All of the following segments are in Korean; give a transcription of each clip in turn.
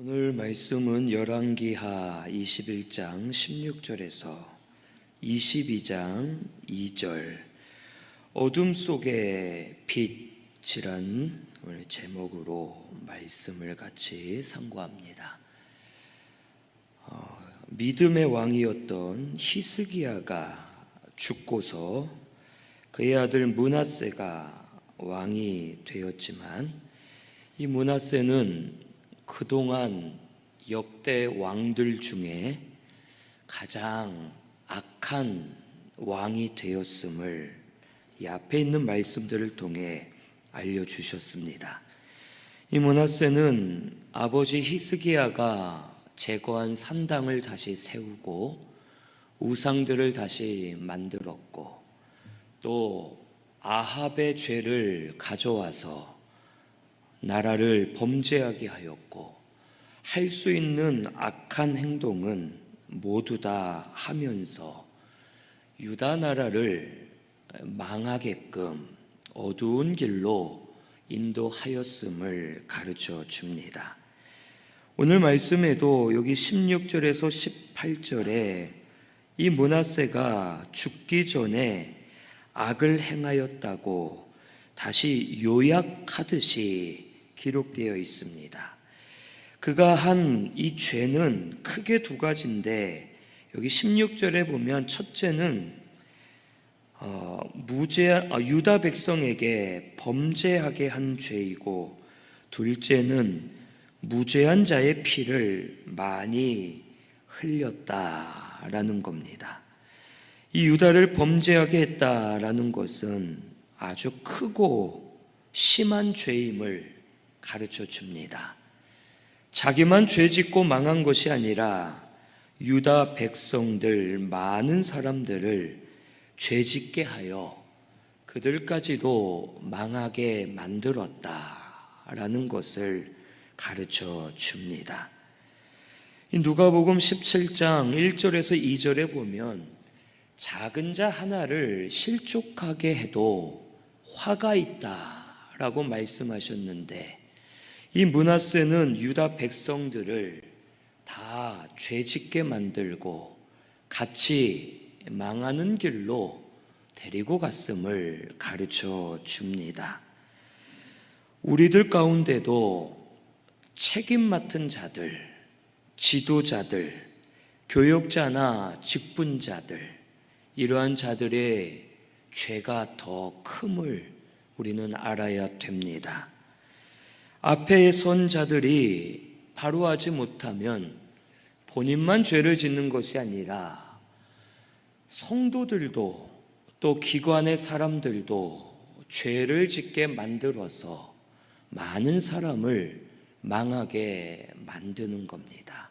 오늘 말씀은 열왕기하 21장 16절에서 22장 2절 어둠 속의 빛이란 오늘 제목으로 말씀을 같이 상고합니다. 어, 믿음의 왕이었던 히스기야가 죽고서 그의 아들 문하세가 왕이 되었지만 이 문하세는 그동안 역대 왕들 중에 가장 악한 왕이 되었음을 이 앞에 있는 말씀들을 통해 알려주셨습니다. 이 문하세는 아버지 히스기야가 제거한 산당을 다시 세우고 우상들을 다시 만들었고 또 아합의 죄를 가져와서 나라를 범죄하게 하였고 할 수 있는 악한 행동은 모두 다 하면서 유다 나라를 망하게끔 어두운 길로 인도하였음을 가르쳐 줍니다. 오늘 말씀에도 여기 16절에서 18절에 이 문하세가 죽기 전에 악을 행하였다고 다시 요약하듯이 기록되어 있습니다. 그가 한 이 죄는 크게 두 가지인데 여기 16절에 보면 첫째는 어, 무죄 아, 유다 백성에게 범죄하게 한 죄이고 둘째는 무죄한 자의 피를 많이 흘렸다라는 겁니다. 이 유다를 범죄하게 했다라는 것은 아주 크고 심한 죄임을 가르쳐 줍니다. 자기만 죄 짓고 망한 것이 아니라 유다 백성들 많은 사람들을 죄 짓게 하여 그들까지도 망하게 만들었다라는 것을 가르쳐 줍니다. 이 누가복음 17장 1절에서 2절에 보면 작은 자 하나를 실족하게 해도 화가 있다라고 말씀하셨는데 이 문하세는 유다 백성들을 다 죄짓게 만들고 같이 망하는 길로 데리고 갔음을 가르쳐 줍니다. 우리들 가운데도 책임 맡은 자들, 지도자들, 교역자나 직분자들, 이러한 자들의 죄가 더 큼을 우리는 알아야 됩니다. 앞에 선 자들이 바로 하지 못하면 본인만 죄를 짓는 것이 아니라 성도들도 또 기관의 사람들도 죄를 짓게 만들어서 많은 사람을 망하게 만드는 겁니다.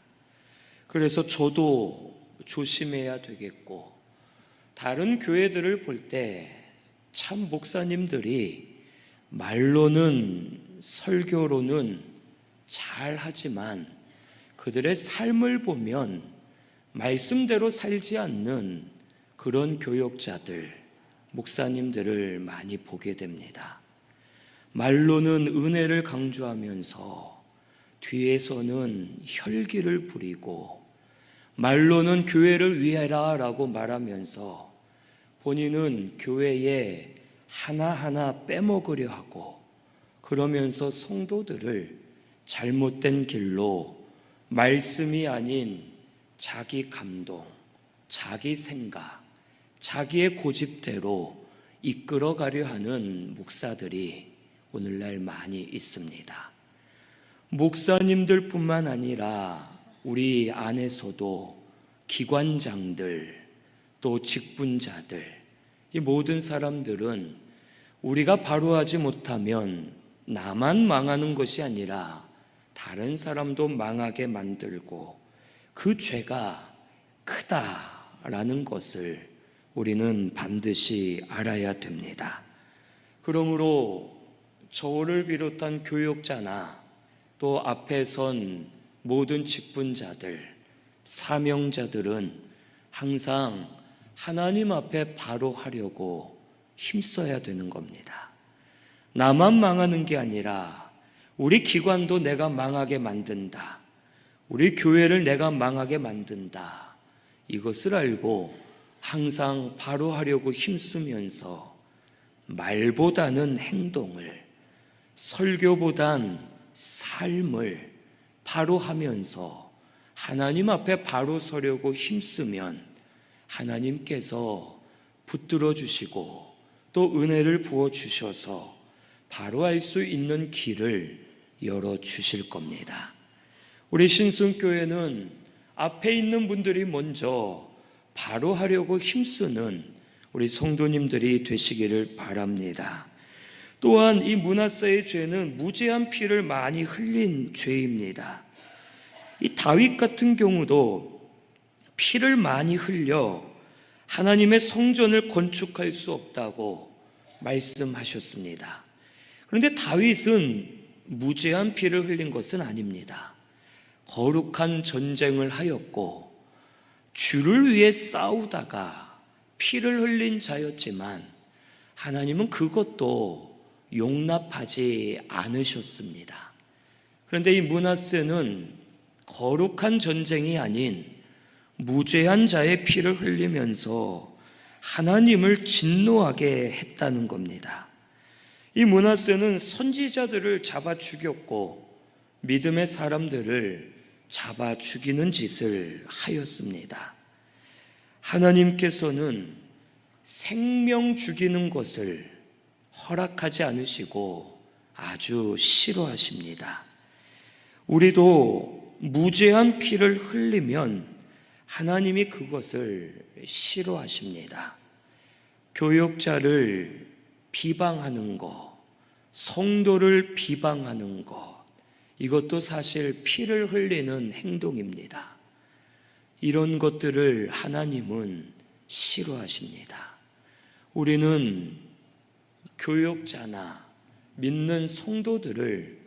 그래서 저도 조심해야 되겠고, 다른 교회들을 볼 때 참 목사님들이 말로는 설교로는 잘 하지만 그들의 삶을 보면 말씀대로 살지 않는 그런 교역자들, 목사님들을 많이 보게 됩니다. 말로는 은혜를 강조하면서 뒤에서는 혈기를 부리고 말로는 교회를 위해라 라고 말하면서 본인은 교회에 하나하나 빼먹으려 하고 그러면서 성도들을 잘못된 길로 말씀이 아닌 자기 감동, 자기 생각, 자기의 고집대로 이끌어 가려 하는 목사들이 오늘날 많이 있습니다. 목사님들 뿐만 아니라 우리 안에서도 기관장들 또 직분자들 이 모든 사람들은 우리가 바로 하지 못하면 나만 망하는 것이 아니라 다른 사람도 망하게 만들고 그 죄가 크다라는 것을 우리는 반드시 알아야 됩니다. 그러므로 저를 비롯한 교역자나 또 앞에 선 모든 직분자들, 사명자들은 항상 하나님 앞에 바로 하려고 힘써야 되는 겁니다. 나만 망하는 게 아니라 우리 기관도 내가 망하게 만든다. 우리 교회를 내가 망하게 만든다. 이것을 알고 항상 바로 하려고 힘쓰면서 말보다는 행동을, 설교보단 삶을 바로 하면서 하나님 앞에 바로 서려고 힘쓰면 하나님께서 붙들어 주시고 또 은혜를 부어 주셔서 바로 할수 있는 길을 열어 주실 겁니다. 우리 신승교회는 앞에 있는 분들이 먼저 바로 하려고 힘쓰는 우리 성도님들이 되시기를 바랍니다. 또한 이 문하사의 죄는 무죄한 피를 많이 흘린 죄입니다. 이 다윗 같은 경우도 피를 많이 흘려 하나님의 성전을 건축할 수 없다고 말씀하셨습니다. 그런데 다윗은 무죄한 피를 흘린 것은 아닙니다. 거룩한 전쟁을 하였고 주를 위해 싸우다가 피를 흘린 자였지만 하나님은 그것도 용납하지 않으셨습니다. 그런데 이 문하세는 거룩한 전쟁이 아닌 무죄한 자의 피를 흘리면서 하나님을 진노하게 했다는 겁니다. 이 문하세는 선지자들을 잡아 죽였고 믿음의 사람들을 잡아 죽이는 짓을 하였습니다. 하나님께서는 생명 죽이는 것을 허락하지 않으시고 아주 싫어하십니다. 우리도 무죄한 피를 흘리면 하나님이 그것을 싫어하십니다. 교역자를 비방하는 것, 성도를 비방하는 것, 이것도 사실 피를 흘리는 행동입니다. 이런 것들을 하나님은 싫어하십니다. 우리는 교역자나 믿는 성도들을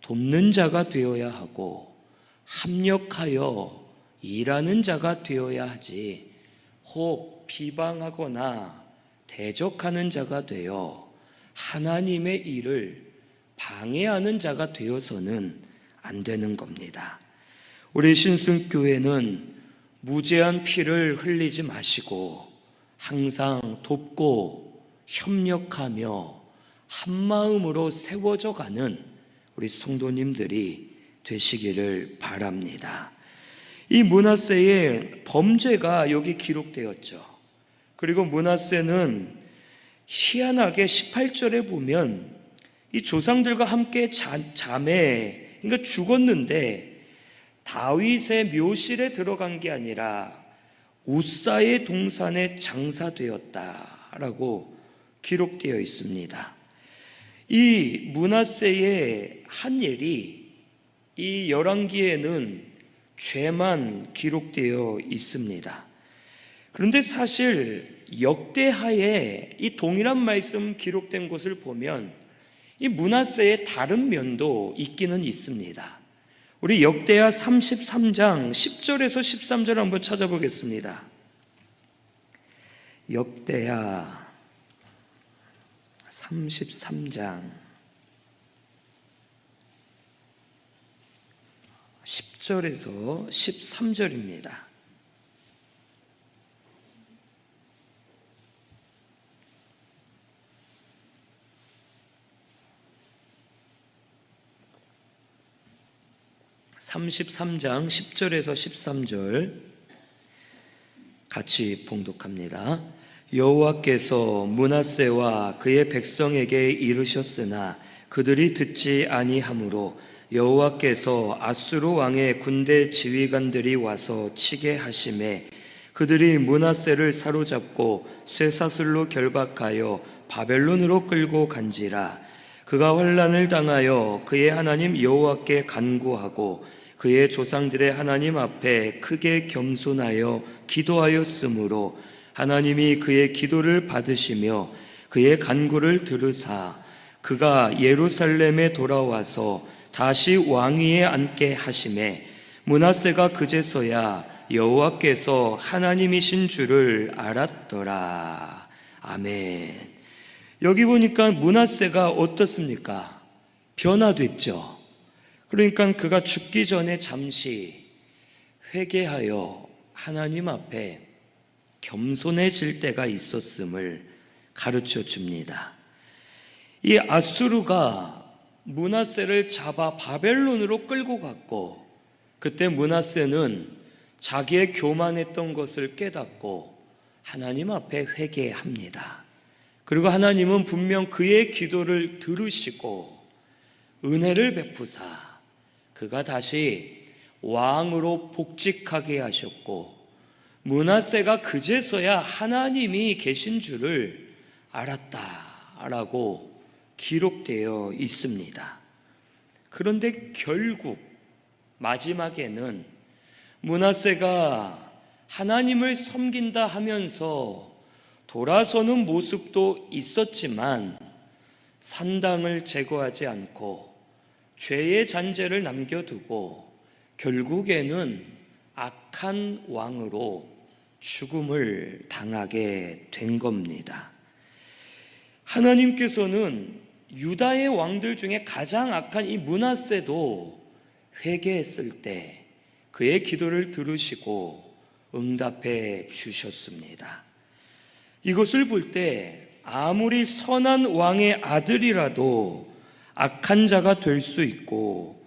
돕는 자가 되어야 하고 합력하여 일하는 자가 되어야 하지 혹 비방하거나 대적하는 자가 되어 하나님의 일을 방해하는 자가 되어서는 안 되는 겁니다. 우리 신승교회는 무죄한 피를 흘리지 마시고 항상 돕고 협력하며 한 마음으로 세워져 가는 우리 성도님들이 되시기를 바랍니다. 이 문하세의 범죄가 여기 기록되었죠. 그리고 문하세는 희한하게 18절에 보면 이 조상들과 함께 자, 자매, 그러니까 죽었는데 다윗의 묘실에 들어간 게 아니라 우사의 동산에 장사되었다라고 기록되어 있습니다. 이 문하세의 한 일이 이 열왕기에는 죄만 기록되어 있습니다. 그런데 사실 역대하에 이 동일한 말씀 기록된 것을 보면 이 문하세의 다른 면도 있기는 있습니다. 우리 역대하 33장 10절에서 13절 한번 찾아보겠습니다. 역대하 33장 10절에서 13절입니다. (33장) (10절에서 13절) 같이 봉독합니다. 여호와께서 문하세와 그의 백성에게 이르셨으나 그들이 듣지 아니하므로 여호와께서 아수르 왕의 군대 지휘관들이 와서 치게 하심에 그들이 문하세를 사로잡고 쇠사슬로 결박하여 바벨론으로 끌고 간지라 그가 환란을 당하여 그의 하나님 여호와께 간구하고 그의 조상들의 하나님 앞에 크게 겸손하여 기도하였으므로 하나님이 그의 기도를 받으시며 그의 간구를 들으사 그가 예루살렘에 돌아와서 다시 왕위에 앉게 하심에 문하세가 그제서야 여호와께서 하나님이신 줄을 알았더라. 아멘. 여기 보니까 문하세가 어떻습니까? 변화됐죠. 그러니까 그가 죽기 전에 잠시 회개하여 하나님 앞에 겸손해질 때가 있었음을 가르쳐 줍니다. 이 아수르가 문하세를 잡아 바벨론으로 끌고 갔고 그때 문하세는 자기의 교만했던 것을 깨닫고 하나님 앞에 회개합니다. 그리고 하나님은 분명 그의 기도를 들으시고 은혜를 베푸사 그가 다시 왕으로 복직하게 하셨고 문하세가 그제서야 하나님이 계신 줄을 알았다라고 기록되어 있습니다. 그런데 결국 마지막에는 문하세가 하나님을 섬긴다 하면서 돌아서는 모습도 있었지만 산당을 제거하지 않고 죄의 잔재를 남겨두고 결국에는 악한 왕으로 죽음을 당하게 된 겁니다. 하나님께서는 유다의 왕들 중에 가장 악한 이 문하세도 회개했을 때 그의 기도를 들으시고 응답해 주셨습니다. 이것을 볼 때 아무리 선한 왕의 아들이라도 악한 자가 될 수 있고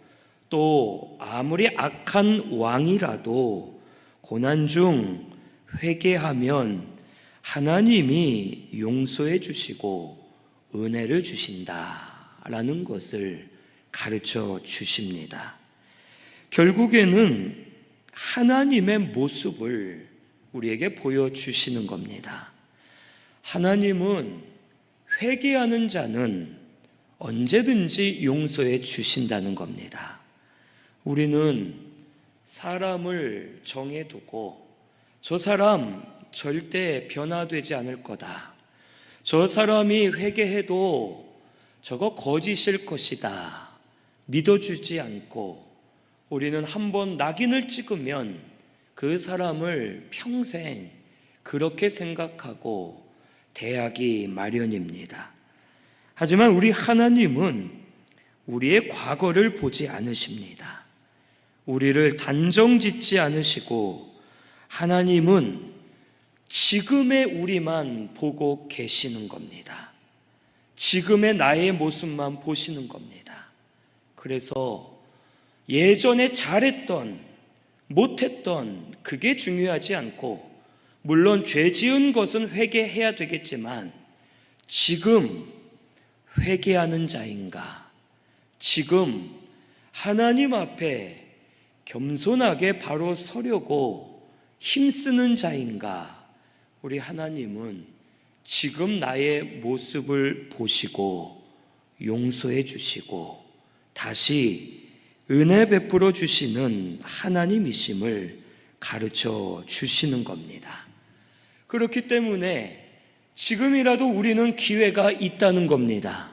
또 아무리 악한 왕이라도 고난 중 회개하면 하나님이 용서해 주시고 은혜를 주신다라는 것을 가르쳐 주십니다. 결국에는 하나님의 모습을 우리에게 보여주시는 겁니다. 하나님은 회개하는 자는 언제든지 용서해 주신다는 겁니다. 우리는 사람을 정해두고 저 사람 절대 변화되지 않을 거다. 저 사람이 회개해도 저거 거짓일 것이다. 믿어주지 않고 우리는 한 번 낙인을 찍으면 그 사람을 평생 그렇게 생각하고 대하기 마련입니다. 하지만 우리 하나님은 우리의 과거를 보지 않으십니다. 우리를 단정 짓지 않으시고 하나님은 지금의 우리만 보고 계시는 겁니다. 지금의 나의 모습만 보시는 겁니다. 그래서 예전에 잘했던, 못했던, 그게 중요하지 않고, 물론 죄 지은 것은 회개해야 되겠지만, 지금 회개하는 자인가? 지금 하나님 앞에 겸손하게 바로 서려고 힘쓰는 자인가? 우리 하나님은 지금 나의 모습을 보시고 용서해 주시고 다시 은혜 베풀어 주시는 하나님이심을 가르쳐 주시는 겁니다. 그렇기 때문에 지금이라도 우리는 기회가 있다는 겁니다.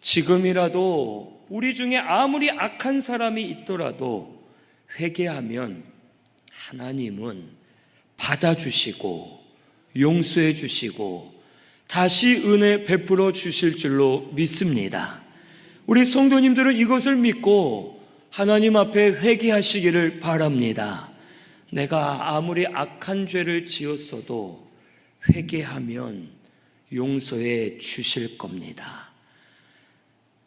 지금이라도 우리 중에 아무리 악한 사람이 있더라도 회개하면 하나님은 받아주시고 용서해 주시고 다시 은혜 베풀어 주실 줄로 믿습니다. 우리 성도님들은 이것을 믿고 하나님 앞에 회개하시기를 바랍니다. 내가 아무리 악한 죄를 지었어도 회개하면 용서해 주실 겁니다.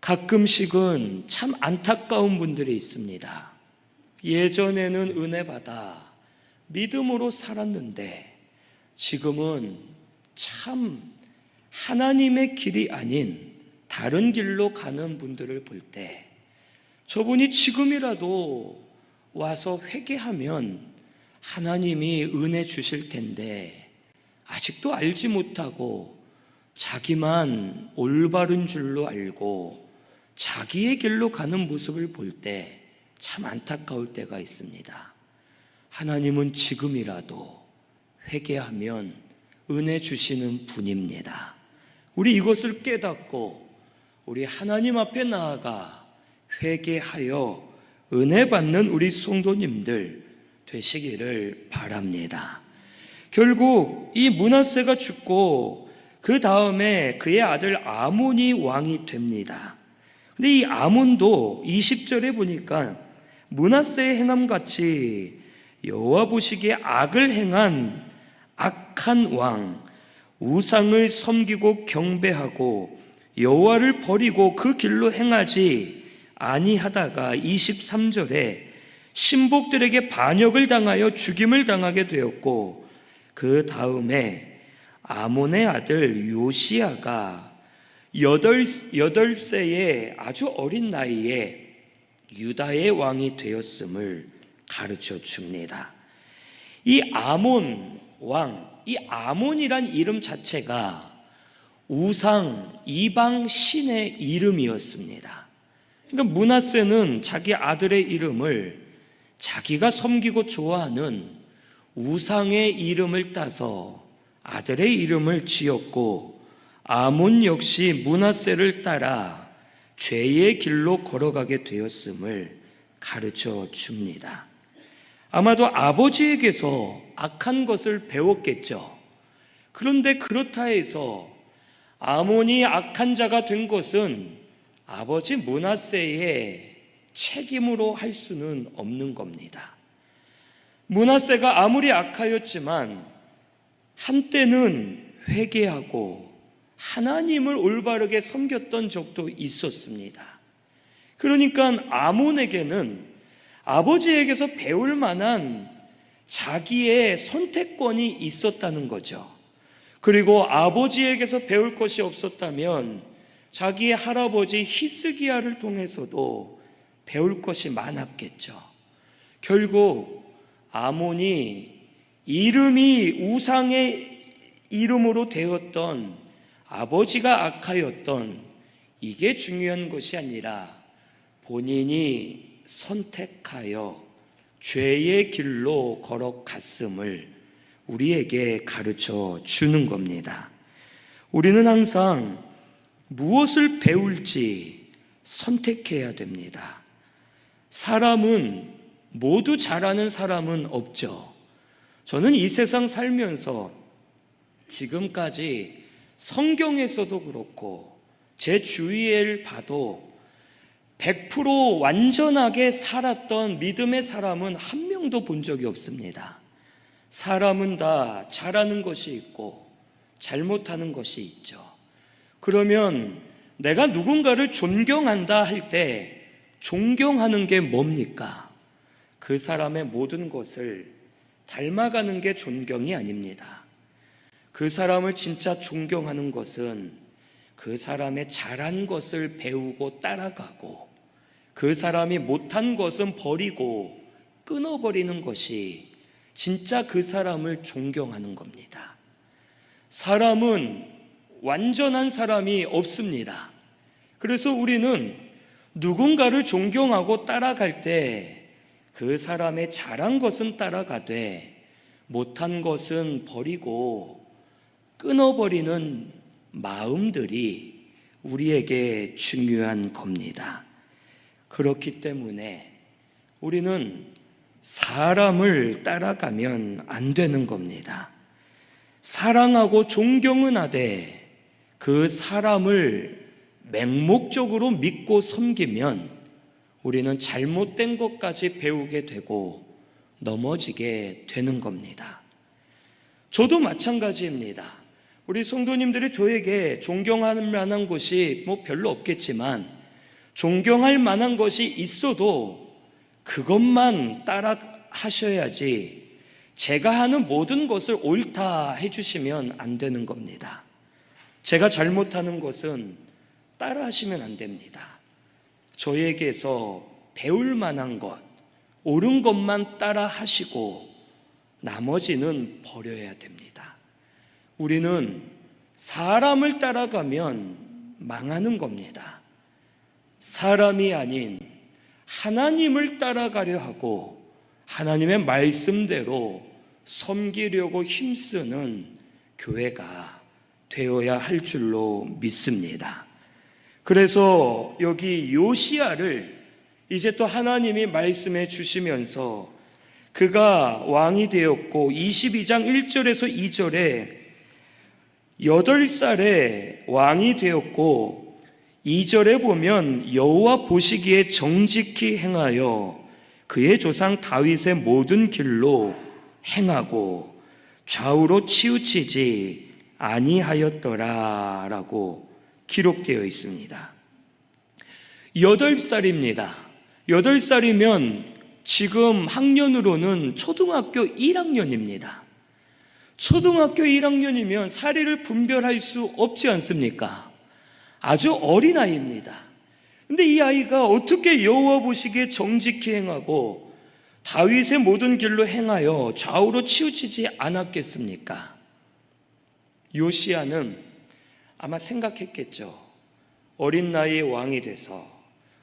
가끔씩은 참 안타까운 분들이 있습니다. 예전에는 은혜 받아 믿음으로 살았는데 지금은 참 하나님의 길이 아닌 다른 길로 가는 분들을 볼 때 저분이 지금이라도 와서 회개하면 하나님이 은혜 주실 텐데 아직도 알지 못하고 자기만 올바른 줄로 알고 자기의 길로 가는 모습을 볼 때 참 안타까울 때가 있습니다. 하나님은 지금이라도 회개하면 은혜 주시는 분입니다. 우리 이것을 깨닫고 우리 하나님 앞에 나아가 회개하여 은혜 받는 우리 성도님들 되시기를 바랍니다. 결국 이 문하세가 죽고 그 다음에 그의 아들 아몬이 왕이 됩니다. 근데 이 아몬도 20절에 보니까 문하세의 행함 같이 여호와 보시기에 악을 행한 악한 왕 우상을 섬기고 경배하고 여호와를 버리고 그 길로 행하지 아니하다가 23절에 신복들에게 반역을 당하여 죽임을 당하게 되었고 그 다음에 아몬의 아들 요시아가 여덟, 세의 아주 어린 나이에 유다의 왕이 되었음을 가르쳐 줍니다. 이 아몬 왕, 이 아몬이란 이름 자체가 우상, 이방 신의 이름이었습니다. 그러니까 문하세는 자기 아들의 이름을 자기가 섬기고 좋아하는 우상의 이름을 따서 아들의 이름을 지었고 아몬 역시 문하세를 따라 죄의 길로 걸어가게 되었음을 가르쳐 줍니다. 아마도 아버지에게서 악한 것을 배웠겠죠. 그런데 그렇다 해서 아몬이 악한 자가 된 것은 아버지 문하세의 책임으로 할 수는 없는 겁니다. 문하세가 아무리 악하였지만 한때는 회개하고 하나님을 올바르게 섬겼던 적도 있었습니다. 그러니까 아몬에게는 아버지에게서 배울 만한 자기의 선택권이 있었다는 거죠. 그리고 아버지에게서 배울 것이 없었다면 자기의 할아버지 히스기야를 통해서도 배울 것이 많았겠죠. 결국 아몬이 이름이 우상의 이름으로 되었던 아버지가 악하였던 이게 중요한 것이 아니라 본인이 선택하여 죄의 길로 걸어갔음을 우리에게 가르쳐 주는 겁니다. 우리는 항상 무엇을 배울지 선택해야 됩니다. 사람은 모두 잘하는 사람은 없죠. 저는 이 세상 살면서 지금까지 성경에서도 그렇고 제 주위를 봐도 100% 완전하게 살았던 믿음의 사람은 한 명도 본 적이 없습니다. 사람은 다 잘하는 것이 있고 잘못하는 것이 있죠. 그러면 내가 누군가를 존경한다 할 때 존경하는 게 뭡니까? 그 사람의 모든 것을 닮아가는 게 존경이 아닙니다. 그 사람을 진짜 존경하는 것은 그 사람의 잘한 것을 배우고 따라가고 그 사람이 못한 것은 버리고 끊어버리는 것이 진짜 그 사람을 존경하는 겁니다. 사람은 완전한 사람이 없습니다. 그래서 우리는 누군가를 존경하고 따라갈 때 그 사람의 잘한 것은 따라가되 못한 것은 버리고 끊어버리는 마음들이 우리에게 중요한 겁니다. 그렇기 때문에 우리는 사람을 따라가면 안 되는 겁니다. 사랑하고 존경은 하되 그 사람을 맹목적으로 믿고 섬기면 우리는 잘못된 것까지 배우게 되고 넘어지게 되는 겁니다. 저도 마찬가지입니다. 우리 성도님들이 저에게 존경할 만한 것이 뭐 별로 없겠지만 존경할 만한 것이 있어도 그것만 따라 하셔야지 제가 하는 모든 것을 옳다 해주시면 안 되는 겁니다. 제가 잘못하는 것은 따라 하시면 안 됩니다. 저에게서 배울 만한 것, 옳은 것만 따라 하시고 나머지는 버려야 됩니다. 우리는 사람을 따라가면 망하는 겁니다. 사람이 아닌 하나님을 따라가려 하고 하나님의 말씀대로 섬기려고 힘쓰는 교회가 되어야 할 줄로 믿습니다. 그래서 여기 요시아를 이제 또 하나님이 말씀해 주시면서 그가 왕이 되었고 22장 1절에서 2절에 8살에 왕이 되었고 2절에 보면 여호와 보시기에 정직히 행하여 그의 조상 다윗의 모든 길로 행하고 좌우로 치우치지 아니하였더라라고 기록되어 있습니다. 여덟 살입니다. 여덟 살이면 지금 학년으로는 초등학교 1학년입니다. 초등학교 1학년이면 사리를 분별할 수 없지 않습니까? 아주 어린 아이입니다. 근데 이 아이가 어떻게 여호와 보시기에 정직히 행하고 다윗의 모든 길로 행하여 좌우로 치우치지 않았겠습니까? 요시아는 아마 생각했겠죠. 어린 나이에 왕이 돼서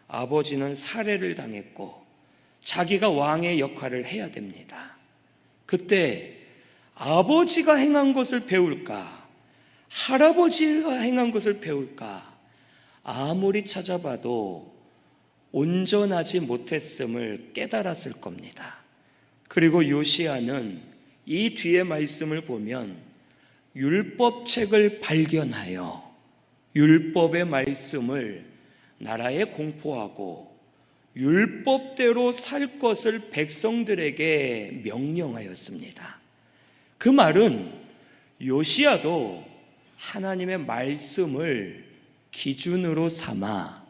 아버지는 살해를 당했고 자기가 왕의 역할을 해야 됩니다. 그때 아버지가 행한 것을 배울까? 할아버지가 행한 것을 배울까? 아무리 찾아봐도 온전하지 못했음을 깨달았을 겁니다. 그리고 요시아는 이 뒤의 말씀을 보면 율법책을 발견하여 율법의 말씀을 나라에 공포하고 율법대로 살 것을 백성들에게 명령하였습니다. 그 말은 요시아도 하나님의 말씀을 기준으로 삼아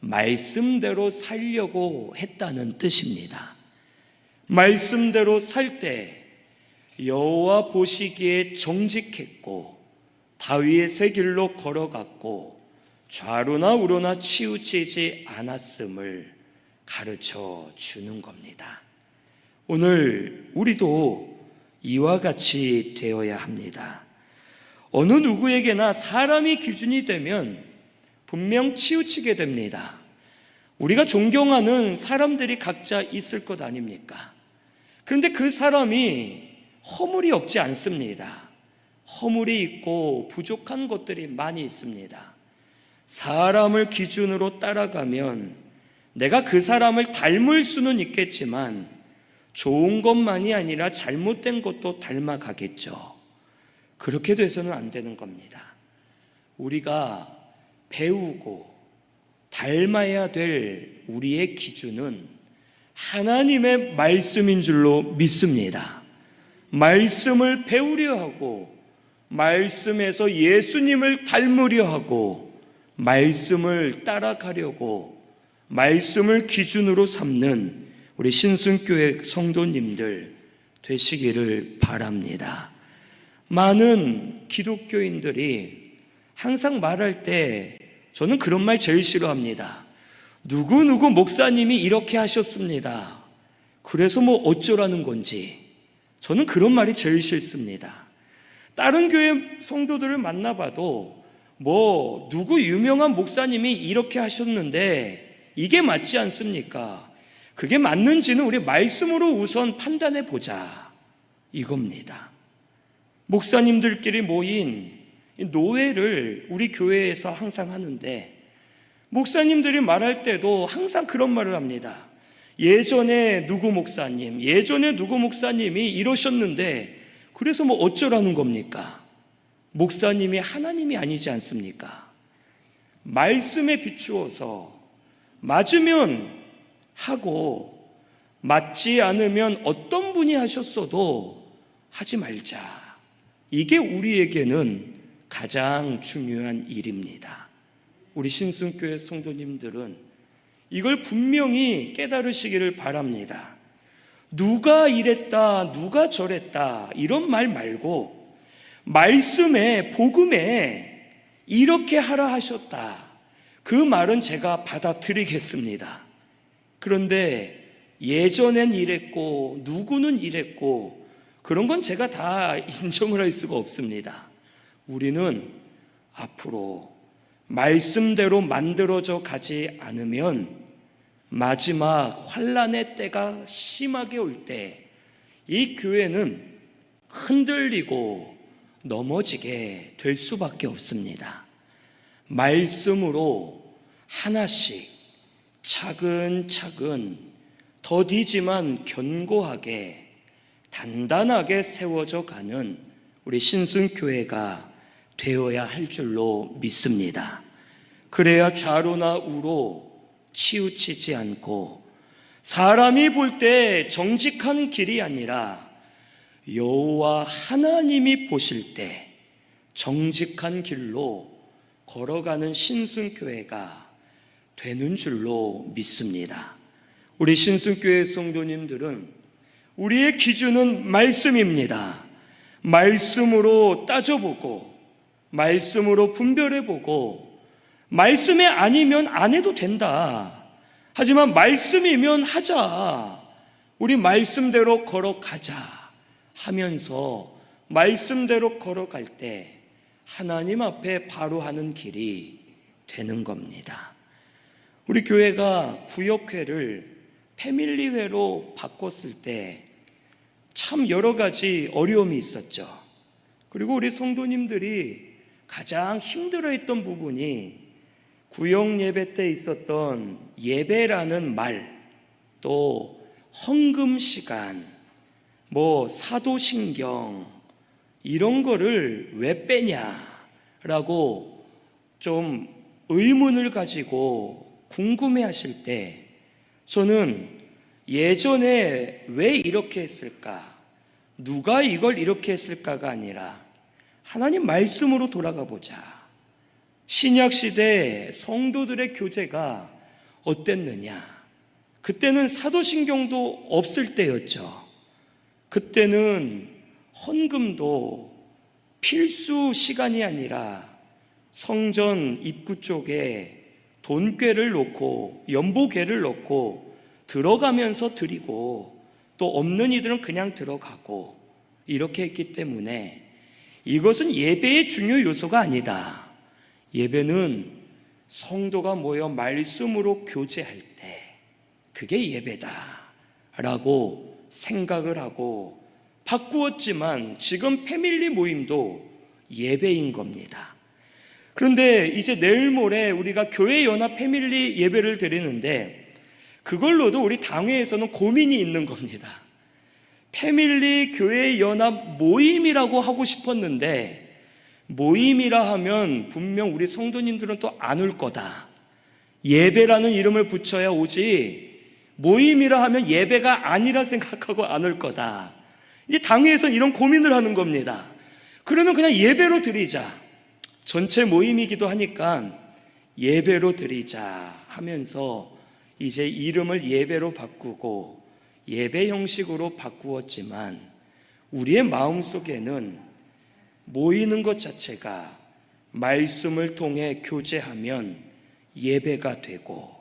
말씀대로 살려고 했다는 뜻입니다. 말씀대로 살 때 여호와 보시기에 정직했고 다윗의 길로 걸어갔고 좌로나 우로나 치우치지 않았음을 가르쳐 주는 겁니다. 오늘 우리도 이와 같이 되어야 합니다. 어느 누구에게나 사람이 기준이 되면 분명 치우치게 됩니다. 우리가 존경하는 사람들이 각자 있을 것 아닙니까? 그런데 그 사람이 허물이 없지 않습니다. 허물이 있고 부족한 것들이 많이 있습니다. 사람을 기준으로 따라가면 내가 그 사람을 닮을 수는 있겠지만 좋은 것만이 아니라 잘못된 것도 닮아가겠죠. 그렇게 돼서는 안 되는 겁니다. 우리가 배우고 닮아야 될 우리의 기준은 하나님의 말씀인 줄로 믿습니다. 말씀을 배우려 하고, 말씀에서 예수님을 닮으려 하고, 말씀을 따라가려고, 말씀을 기준으로 삼는 우리 신순교회 성도님들 되시기를 바랍니다. 많은 기독교인들이 항상 말할 때 저는 그런 말 제일 싫어합니다. 누구누구 목사님이 이렇게 하셨습니다. 그래서 뭐 어쩌라는 건지 저는 그런 말이 제일 싫습니다. 다른 교회 성도들을 만나봐도 뭐 누구 유명한 목사님이 이렇게 하셨는데 이게 맞지 않습니까? 그게 맞는지는 우리 말씀으로 우선 판단해 보자. 이겁니다. 목사님들끼리 모인 노예를 우리 교회에서 항상 하는데 목사님들이 말할 때도 항상 그런 말을 합니다. 예전에 누구 목사님, 예전에 누구 목사님이 이러셨는데 그래서 뭐 어쩌라는 겁니까? 목사님이 하나님이 아니지 않습니까? 말씀에 비추어서 맞으면 하고 맞지 않으면 어떤 분이 하셨어도 하지 말자. 이게 우리에게는 가장 중요한 일입니다. 우리 신승교회 성도님들은 이걸 분명히 깨달으시기를 바랍니다. 누가 이랬다, 누가 저랬다, 이런 말 말고, 말씀에, 복음에 이렇게 하라 하셨다. 그 말은 제가 받아들이겠습니다. 그런데 예전엔 이랬고, 누구는 이랬고, 그런 건 제가 다 인정을 할 수가 없습니다. 우리는 앞으로 말씀대로 만들어져 가지 않으면 마지막 환란의 때가 심하게 올 때 이 교회는 흔들리고 넘어지게 될 수밖에 없습니다. 말씀으로 하나씩 차근차근 더디지만 견고하게 단단하게 세워져 가는 우리 신순교회가 되어야 할 줄로 믿습니다. 그래야 좌로나 우로 치우치지 않고 사람이 볼 때 정직한 길이 아니라 여호와 하나님이 보실 때 정직한 길로 걸어가는 신순교회가 되는 줄로 믿습니다. 우리 신순교회 성도님들은 우리의 기준은 말씀입니다. 말씀으로 따져보고, 말씀으로 분별해보고, 말씀이 아니면 안 해도 된다. 하지만 말씀이면 하자. 우리 말씀대로 걸어가자. 하면서 말씀대로 걸어갈 때 하나님 앞에 바로 하는 길이 되는 겁니다. 우리 교회가 구역회를 패밀리회로 바꿨을 때 참 여러 가지 어려움이 있었죠. 그리고 우리 성도님들이 가장 힘들어 했던 부분이 구역 예배 때 있었던 예배라는 말, 또 헌금 시간, 뭐 사도신경 이런 거를 왜 빼냐라고 좀 의문을 가지고 궁금해 하실 때 저는 예전에 왜 이렇게 했을까? 누가 이걸 이렇게 했을까가 아니라 하나님 말씀으로 돌아가 보자. 신약 시대 성도들의 교제가 어땠느냐? 그때는 사도신경도 없을 때였죠. 그때는 헌금도 필수 시간이 아니라 성전 입구 쪽에 돈꾀를 놓고 연보궤를 놓고 들어가면서 드리고 또 없는 이들은 그냥 들어가고 이렇게 했기 때문에 이것은 예배의 중요 요소가 아니다. 예배는 성도가 모여 말씀으로 교제할 때 그게 예배다. 라고 생각을 하고 바꾸었지만 지금 패밀리 모임도 예배인 겁니다. 그런데 이제 내일 모레 우리가 교회 연합 패밀리 예배를 드리는데 그걸로도 우리 당회에서는 고민이 있는 겁니다. 패밀리 교회 연합 모임이라고 하고 싶었는데 모임이라 하면 분명 우리 성도님들은 또 안 올 거다. 예배라는 이름을 붙여야 오지 모임이라 하면 예배가 아니라 생각하고 안 올 거다. 이제 당회에서는 이런 고민을 하는 겁니다. 그러면 그냥 예배로 드리자. 전체 모임이기도 하니까 예배로 드리자 하면서 이제 이름을 예배로 바꾸고 예배 형식으로 바꾸었지만 우리의 마음 속에는 모이는 것 자체가 말씀을 통해 교제하면 예배가 되고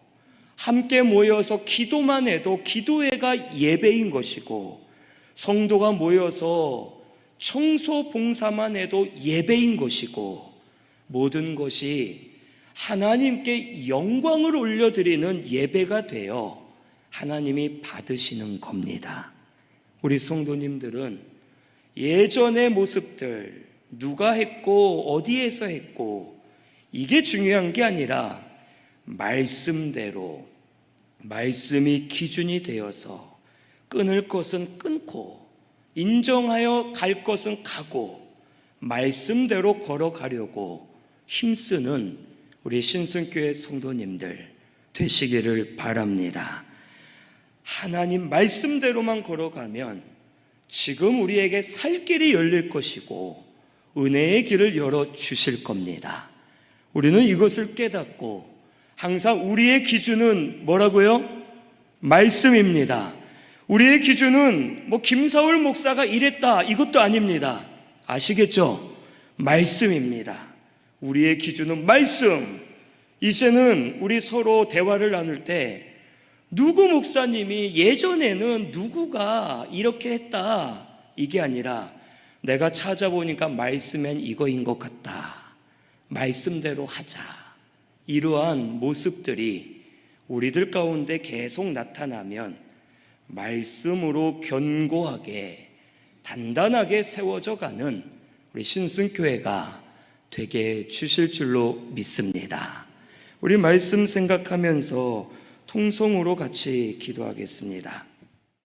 함께 모여서 기도만 해도 기도회가 예배인 것이고 성도가 모여서 청소 봉사만 해도 예배인 것이고 모든 것이 하나님께 영광을 올려드리는 예배가 되어 하나님이 받으시는 겁니다. 우리 성도님들은 예전의 모습들, 누가 했고, 어디에서 했고, 이게 중요한 게 아니라 말씀대로, 말씀이 기준이 되어서 끊을 것은 끊고, 인정하여 갈 것은 가고, 말씀대로 걸어가려고 힘쓰는 우리 신승교회 성도님들 되시기를 바랍니다. 하나님 말씀대로만 걸어가면 지금 우리에게 살 길이 열릴 것이고 은혜의 길을 열어 주실 겁니다. 우리는 이것을 깨닫고 항상 우리의 기준은 뭐라고요? 말씀입니다. 우리의 기준은 뭐 김사울 목사가 이랬다 이것도 아닙니다. 아시겠죠? 말씀입니다. 우리의 기준은 말씀. 이제는 우리 서로 대화를 나눌 때 누구 목사님이 예전에는 누구가 이렇게 했다. 이게 아니라 내가 찾아보니까 말씀엔 이거인 것 같다. 말씀대로 하자. 이러한 모습들이 우리들 가운데 계속 나타나면 말씀으로 견고하게 단단하게 세워져 가는 우리 신승교회가 되게 주실 줄로 믿습니다. 우리 말씀 생각하면서 통성으로 같이 기도하겠습니다.